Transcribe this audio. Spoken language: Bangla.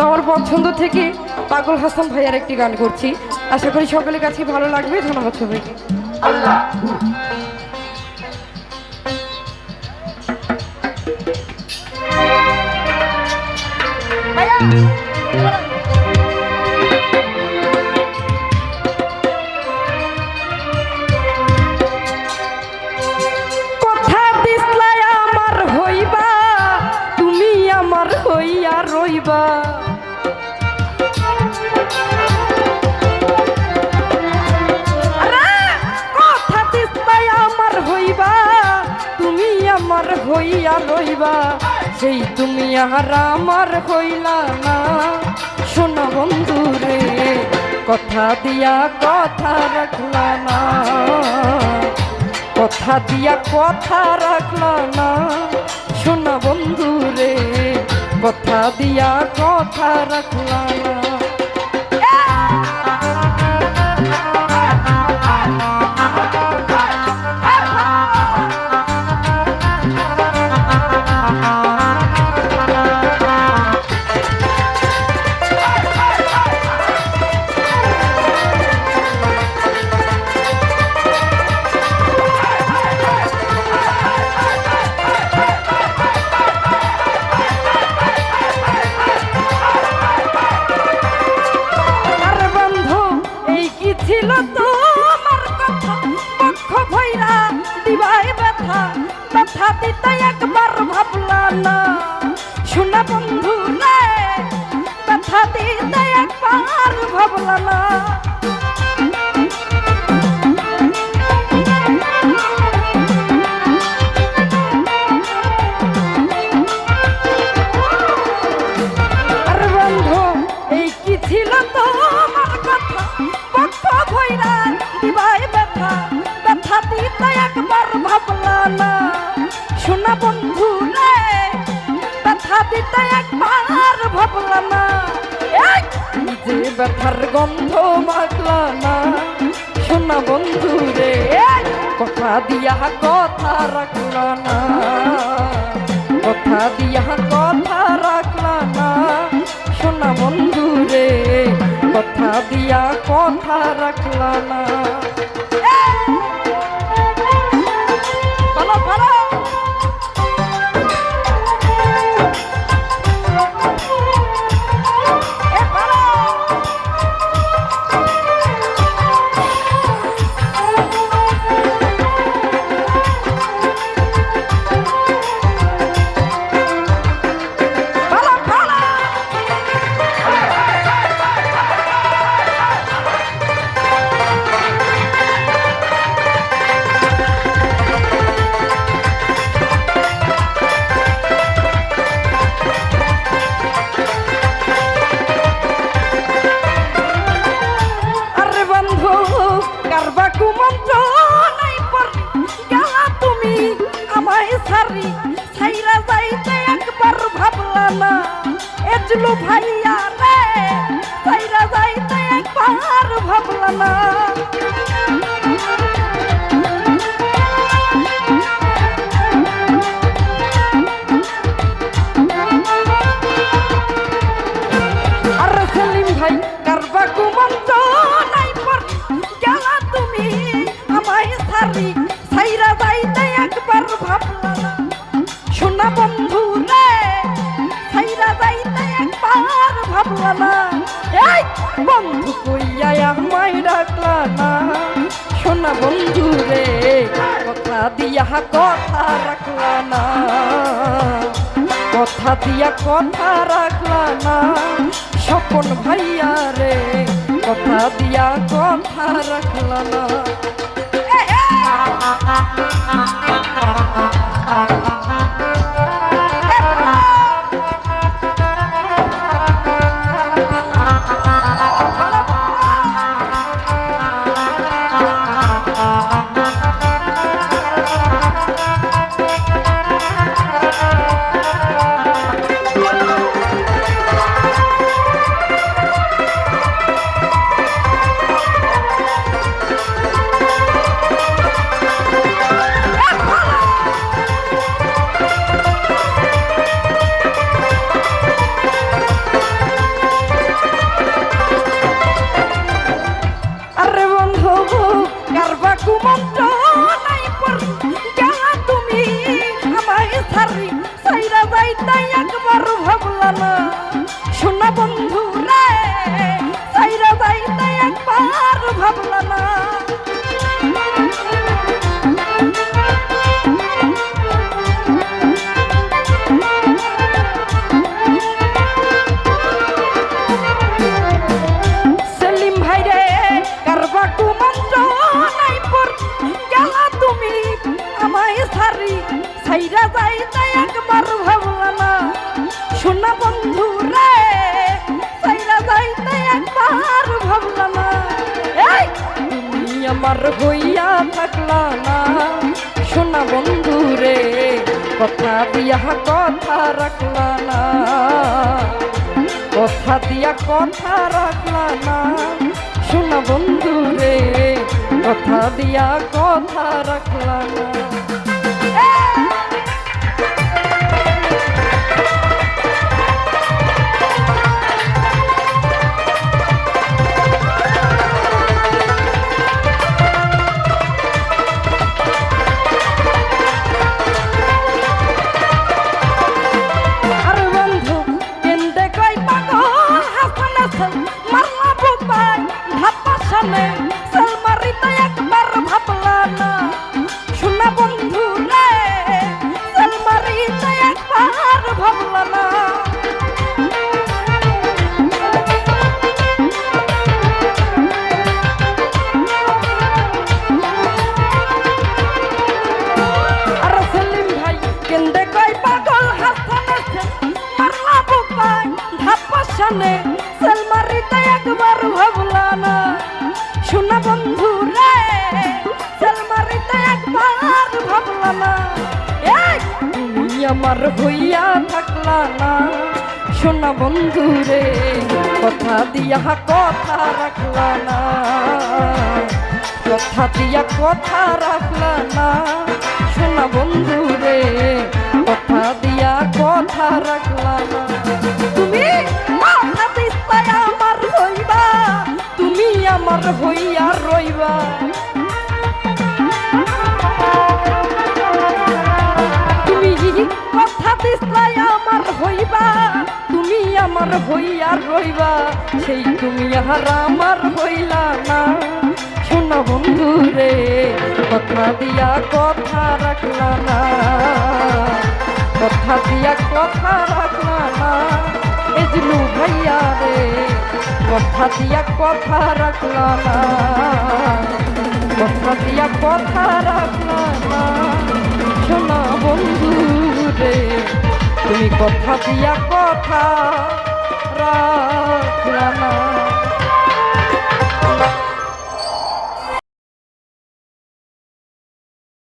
তো আমার পছন্দ থেকে পাগল হাসান ভাইয়ার একটি গান করছি। আশা করি সকলের কাছে ভালো লাগবে। ধন্যবাদ সবাইকে। কথা হইয়া রইবা সেই তুমি আর আমার হইলা না। শোনা বন্ধু রে কথা দিয়া কথা রাখলা না। কথা দিয়া কথা রাখলা না। শোনা বন্ধু রে কথা দিয়া কথা রাখলা না। ছিল তোমার কথা। পক্ষ ভৈরা দিবাই ব্যথা। ব্যথা দিতে একবার ভাবলা না। শোনা বন্ধু রে ব্যথা দিতে একবার ভাবলা না। দিতে একবার ভাবলা না। যে ব্যথার গন্ধ মাখলা না। শোনা বন্ধু রে কথা দিয়া কথা রাখলা না। কথা দিয়া কথা রাখলা না। শোনা বন্ধু রে কথা দিয়া কথা রাখলা না। এজলু ভাইয়া রে তাইরা যাইতে একবার ভাবলা না এই, বন্ধু কইয়া আমায় ডাকলা না। শোনা বন্ধু রে, কথা দিয়া কথা রাখলা না। কথা দিয়া কথা রাখলা স্বপন ভাইয়া রে, কথা দিয়া কথা রাখলা না। আমার হইয়া থাকলা না। শোনা বন্ধু রে, কথা দিয়া কথা রাখলা না। কথা দিয়া কথা রাখলা না। শোনা বন্ধু রে, কথা দিয়া কথা রাখলা না। ধাপ্পা সামনে। শোনা বন্ধু রে? সালমারিতে একবার ভাবলা না। আমার হইয়া থাকলা না। শোনা বন্ধু রে, কথা দিয়া কথা রাখলা না। কথা দিয়া কথা রাখলা না। শোনা বন্ধু রে, কথা দিয়া কথা রাখলা না। তুমি মাথা আমার হইয়া রইবা। তুমি কথা দিস্তায় আমার হইবা, তুমি আমার হইয়া রইবা, সেই তুমি আর আমার হইলা না। শোনা বন্ধু রে কথা দিয়া কথা রাখলা না। কথা দিয়া কথা রাখলা না। এজলু ভাইয়া রে কথা দিয়া কথা রাখলা না। কথা দিয়া কথা রাখলা না। শোনা বন্ধু রে, তুমি কথা দিয়া কথা রাখলা না।